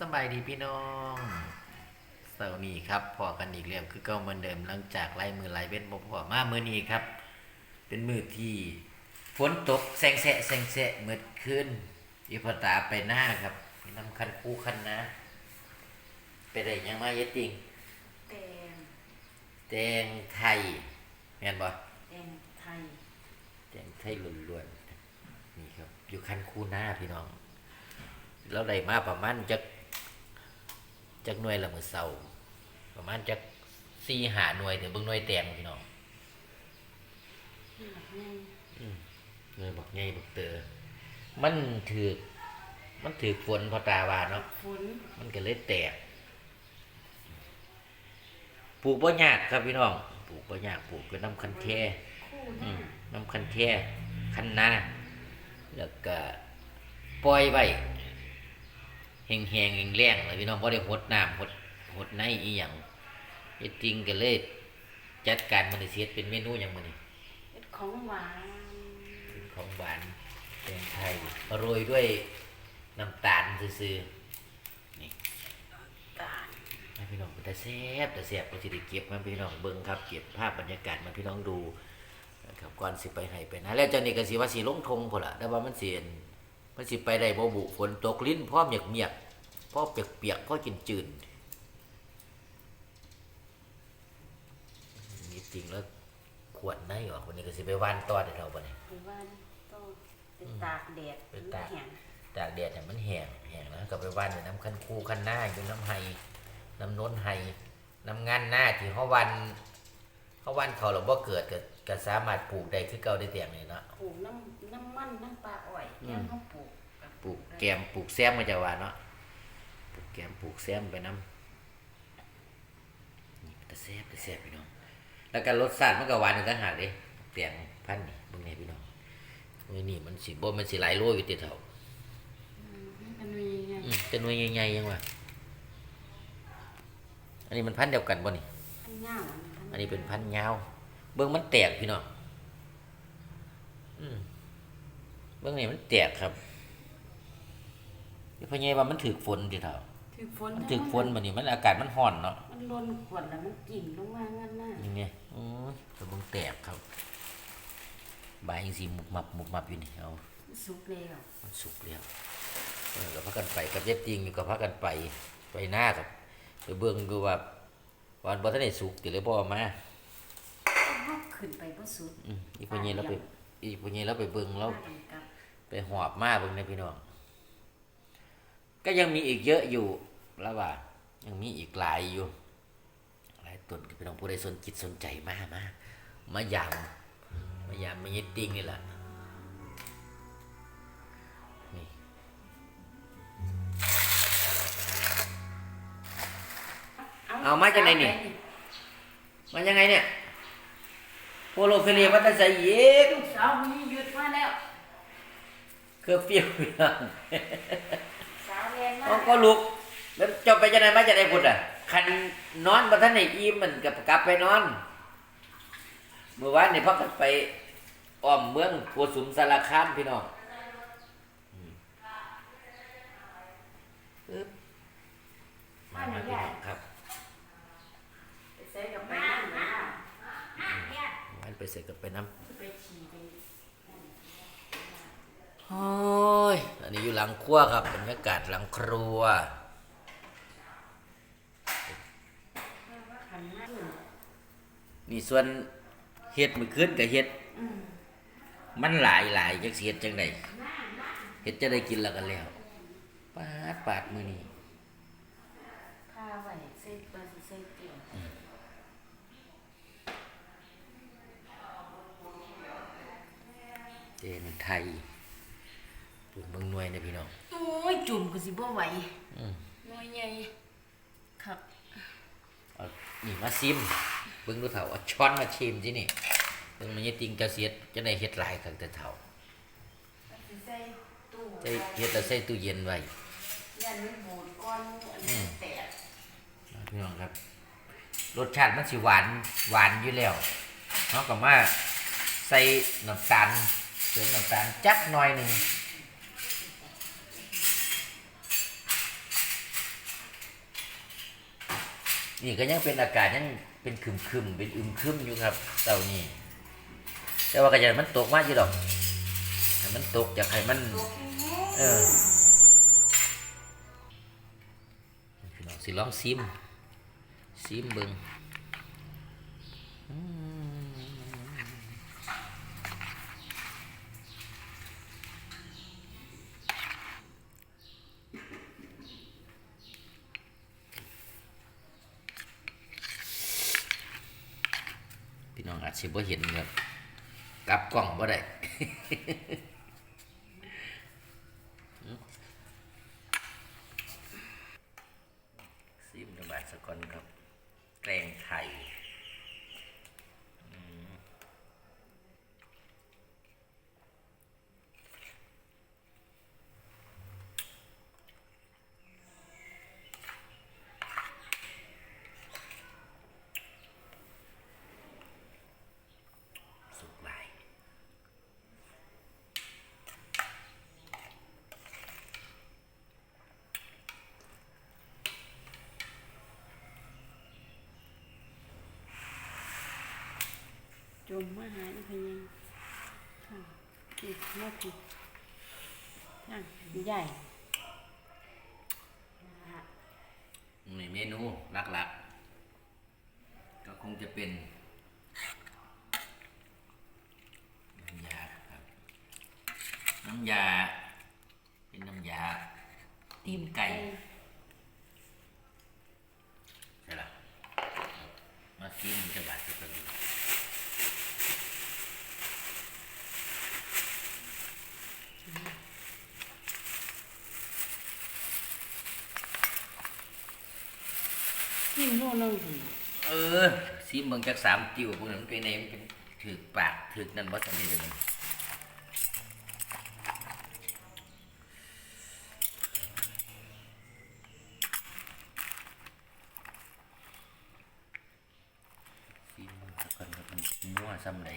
สบายดีพี่น้องเสาร์นี้ครับพอกันอีกแล้วคือเก็เหมือนเดิมหลังจากไล่มือไล่เว้นบ่พอมามือนี้ครับ เป็นมือที่ฝนตกแซงแสะแซงแสะเมื่อคืนอีพอตาไปหน้าครับมีน้ำคันคู่คันนะ ไปได้หยังมาเยดติงแตงแตงไทยแม่นบ่แตงไทยแตงไทยล้วนๆนี่ครับ อยู่คันคู่หน้าพี่น้องแล้วได้มาประมาณจัก จักหน่วยละมือเสาประมาณจักสี่หาหน่วยเดี๋ยวเบิ่งหน่วยแตงพี่น้องนี่แบบนี้หน่วยบักใหญ่บักเตอมันถือกมันถือกฝนพอตาวาเนาะฝนมันก็เลยแตกปลูกบ่ยากครับพี่น้องปลูกบ่ยากปลูกก็น้ำคันแท้คู่อืนี่มน้ำคันแท้คันนาแล้วก็ปล่อยไว้ แห้งๆแรงๆเลยพี่น้องบ่ได้หดน้ำหดหดในอีหยังเฮ็ดจริงก็เลย จัดการมันได้เสียเป็นเมนูหยังมื้อนี้เป็นของหวานของหวานแตงไทยโรยด้วยน้ำตาลซื่อๆนี่ตาลให้พี่น้องแต่แซ่บแต่แซ่บก็สิได้เก็บมาพี่น้องเบิ่งครับเก็บภาพบรรยากาศมาพี่น้องดูนะครับก่อนสิไปให้ไปนะแล้วเจ้านี่ก็สิว่าสิลงทงพุ่นล่ะแต่ว่ามันสิเห็น มันสิไปได้บ่บุฝนตกลิ้นพ่อเมียกๆพ่อเปียกๆพ่อกินจืดนี่จริงแล้วขวดในออกวันนี้ก็สิไปหว่านต่อได้เท่าบ่นี่หรือว่าต้องเป็นตากแดดเป็นตากแห้งตากแดดเนี่ยมันแห้งแห้งแล้วก็ไปว่านอยู่น้ำคันคูคันหน้าอยู่น้ำไห้น้ำโน้นไห้น้ำงานหน้าที่เขาวันเขาวันเขาหรือว่าเกิดก็ ก็สามารถปลูกได้คือเก่าได้เตียงเลยเนาะปลูกน้ำน้ำมันน้ำปลาอ้อยอืมแก้มเขาปลูกปลูกแกมปลูกแซมก็จะว่าเนาะปลูกแกมปลูกแซมไปน้ำนี่แต่แซ่บแต่แซ่บพี่น้อง แล้วก็รสชาติมันก็หวานอีกต่างหากเด้เตียงพันธุ์นี่เบิ่งนี่พี่น้องมือนี่มันสิบ่มันสิหลายโลอยู่ติเท่าอืมอันนี้ไงอืมจะหน่วยใหญ่ๆยังวะอันนี้มันพันธุ์เดียวกันบ่นี่ อันเงาอันนี้เป็นพันธุ์ยาว เบิ้งมันแตกพี่น้องอืมเบิ้งนี่มันแตกครับพี่พ่อใหญ่ว่ามันถือฝนดิเท่าถือฝนมันถือฝนบัดนี้มันอากาศมันร้อนเนาะ มันลนขวดแล้วมันกิ่งลงมางั้นน่ะอย่างเงี้ยอือแต่เบิ้งแตกครับ ใบยังสีหมุบมับหมุบมับอยู่นี่เอาสุกแล้วมันสุกแล้วเออก็พักกันไปกับเย็ดจริงก็พักกันไปไปหน้ากับไปเบิ้งดูว่าวันบ่ทันได้สุกติเลยบ่เอามาเขาขึ้นไปบ่สุดอืมอีพวกนี้เราไปอีพวกนี้เราไปเบิ่งเราพากันกลับไปหอบมาเบิ่งในพี่น้อง ก็ยังมีอีกเยอะอยู่แล้วว่า ยังมีอีกหลายอยู่ หลายต้นพี่น้องผู้ใดสนจิตสนใจมามามายามมายามมายึดติ้งนี่แหละนี่เอามาจากไหนนี่ มันยังไงเนี่ย โปโลเฟเรียวัตใส่เย็กลูกสาวมีหยุดมาแล้วเครือเปรี้ยวพี่น้องสาวเรียนมาเอาก็ลุกแล้วจบไปจะไหนมาจะได้พุดอะคันนอนมาท่านไหนอิ่มมันกับกลับไปนอนเมื่อวานนี่พักกันไปอ้อมเมืองโกสุมสารคามพี่น้องอืมปึ๊บมามาพี่น้องครับ ไปใส่กับไปนั่นนะ วัน ไปเสร็จกับไปน้ำไปฉี่ไปโอ้ย อันนี้อยู่หลังครัวครับบรรยากาศหลังครัวขันหน้านี่ส่วนเฮ็ดมือขึ้นกับเฮ็ดอืมมันหลายหลายจักสิเฮ็ดจังไดเฮ็ดจะได้กินแล้วกันแล้วปาดปาดมือนี้ ข้าไว้ใส่ปลาใส่เกลือ เจนไทยปุ่นเมืองหน่วยนะพี่น้องโอ้ยจุ่มก็สิบ่ไหวอืมน้อยใหญ่ครับเอานี่มาซิมเบิ่งดูเถ่าเอาช้อนมาชิมสินี่เบิ่งมันยังติงจะเสียดจะได้เฮ็ดหลายคักแต่เถ่าสิใส่ตู้ได้เฮ็ดแล้วใส่ตู้เย็นไว้ ยันมันบูดก้อนอันนี้แตกพี่น้องครับ รสชาติมันสิหวานหวานอยู่แล้วเนาะก็มาใส่น้ำตาล เสริมน้ำตาลจักหน่อยหนึ่งนี่ก็ยังเป็นอากาศยังเป็นคึมคึมๆเป็นอึมคึมอยู่ครับเต่านี่แต่ว่าก็จะมันตกมากอยู่ดอกมันตกจากให้มัน เออพี่น้องสิลองซิมซิมเบิงอืม น้องอาจสิบ่เห็นครับกลับกล้องบ่ได้ ซิมกระบาดสกอนครับ แกงไข่อืมสุกหลาย จมมาหาอีพยังค่ะอีกมดอีกค่ะใหญ่ในเมนูหลักๆ ก็คงจะเป็นน้ำยาครับน้ำยา เป็นน้ำยา ตีนไก่ใช่ละมากินจะบาดจะเป็น กินโน่นนั่งสิ เออซีเมืองจากสามจิ้วพวกนั้นเป็นไงมันเป็นถือปากถือนั่นวัดสันนิษฐานซีเมืองสกลกับมันนัวซ้ำใด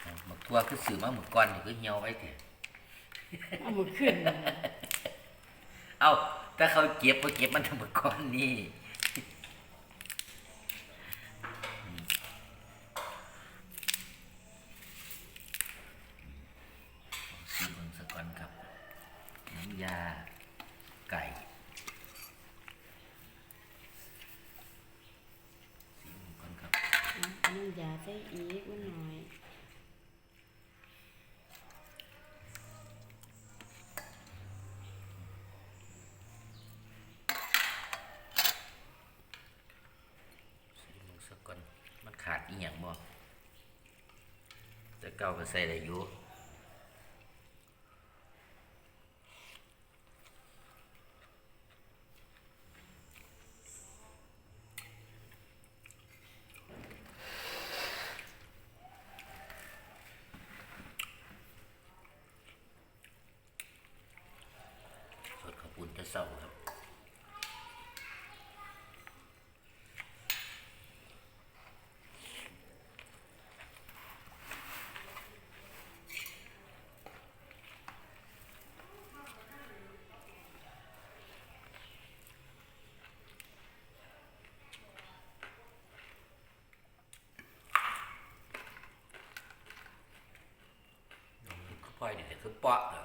เอาหมึกทั่วคือสื่อมาหมึกก้อนนี่คือเหี่ยวไว้เถอะเอามาขึ้นเอา ถ้าเขาเก็บเขาเก็บมันทำหมึกก้อนนี่ซีเมืองสกลครับน้ำยาไก่ซีเมืองสกลครับ น้ำยาใส่อีกมันหน่อย ซีเมืองสกลมัน ขาดอีหยังบ่แต่เก่าก็ใส่ได้อยู่สดข้าวปุ้นจะเศร้าครับ นี่คือเปาะเกิ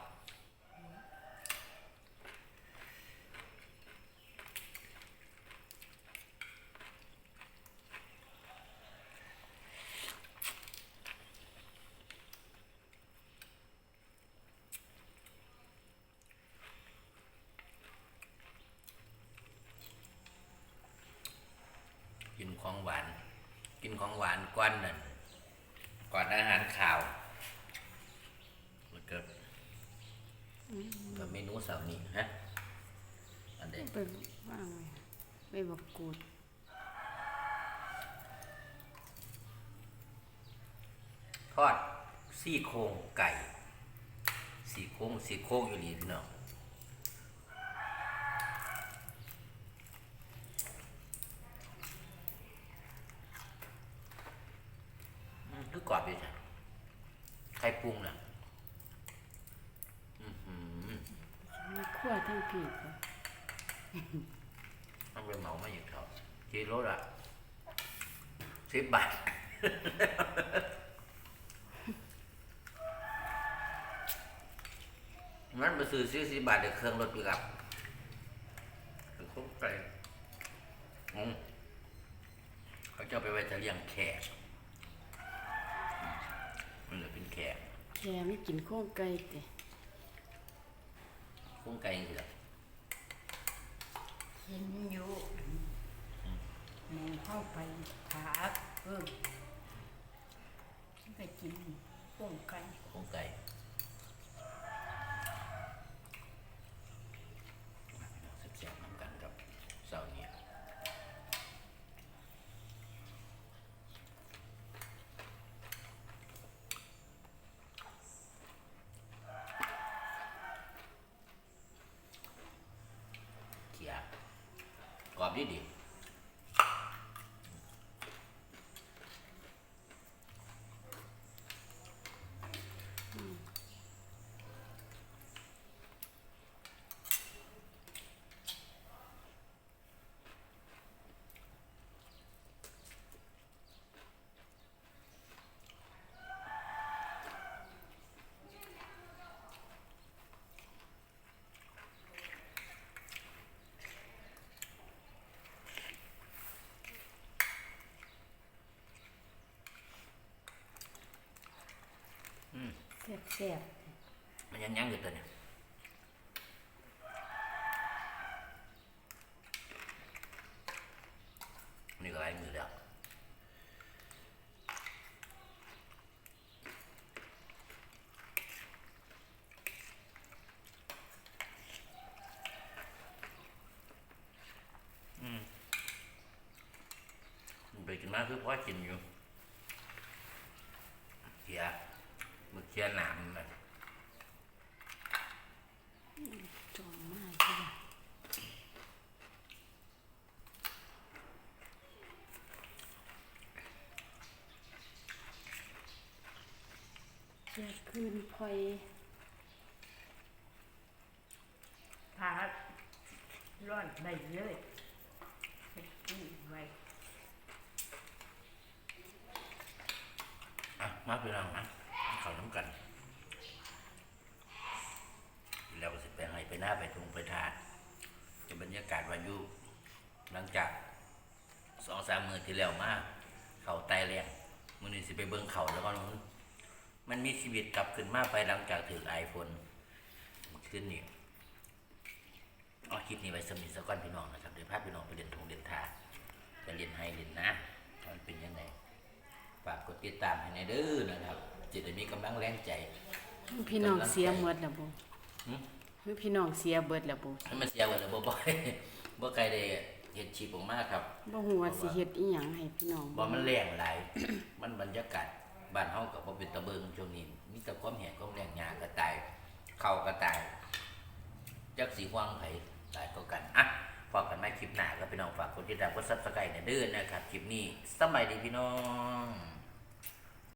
นของหวาน กินของหวานก้อนนั่นก่อนอาหารข่าวก็ กับเมนูเสาร์นี้ฮะอันเด็กไปว่างไว้ไปบักกูดทอดซี่โครงไก่ซี่โครงซี่โครงอยู่นี่พี่น้องอืมคือกรอบอยู่จ้ะไข่ปรุงน่ะอื้อหือ มีขั้ว ทั้งผีบต้องไปเหมามาอีกเขากิโลละสิบบาทมันไปซื้อซื้อสิบบาทเดี๋ยวเครื่องรถอยู่ครับเป็นคุ้มไก่อืมเขาจะเอาไปไว้จะเลี้ยงแขกมันเลยเป็นแขกแค่ไม่กินโค้งไก่แต่ คุ้มไก่จริงๆเหรอกินอยู่หมูเข้าไปขาเออไปกินป้งไก่คุ้มไก่แซ่บๆน้ำกันกับเสาร์นี้ เขีย กร อบดีดีแซ่บมันยังยังอยู่ตัวเนี่ยนี่ก็ไอ้มือแล้วอืมไปกินมาคือพ่อกินอยู่เขียมึกเขียหนามมัน จอมมากใช่ไหม แค่คืนพลอยพาร้อนได้เลยไปกินไว้อะมาพี่น้องนะเขาน้ำกัน แล้วก็สิไปให้ไปหน้าไปทุงไปทานจะบรรยากาศวันยุหลังจากสองสามมือที่แล้วมา เขาไตแรงมือนี้สิไปเบิ้งเขาแล้วก็นู้น มันมีชีวิตกลับขึ้นมาไปหลังจากถือไอโฟนขึ้นนี่เอาคลิปนี้ไว้สมิธสก้อนพี่น้องนะครับเดี๋ยวพาพี่น้องไปเรียนทงเรียนทาจะเรียนให้เรียนนะว่ามันเป็นยังไงฝากกดติดตามให้ในเด้อนะครับจะได้มีกำลังแรงใจ พี่น้องเสียหมดแล้วบ่หึคือพี่น้องเสียเบิดแล้วบ่ให้มันเสียกันเลยบ่บ่อยบ่ไกลได้เห็ดชีพออกมาครับบ่ฮู้ว่าสิเฮ็ดอีหยังให้พี่น้องบ่มันแรงหลายมันบรรยากาศ บ้านเฮากับบ่เป็นตะเบิงช่วงนี้มีแต่ความแห้งความแรงยาก็ตายเข้าวก็ตายจักสีว่างไผตายก็กันอะฝากกันไม่คลิปหน้าก็ไปน้องฝากคนที่ตามกด Subscribe เนี่ยเด้อนะครับคลิปนี้สบายดีพี่น้อง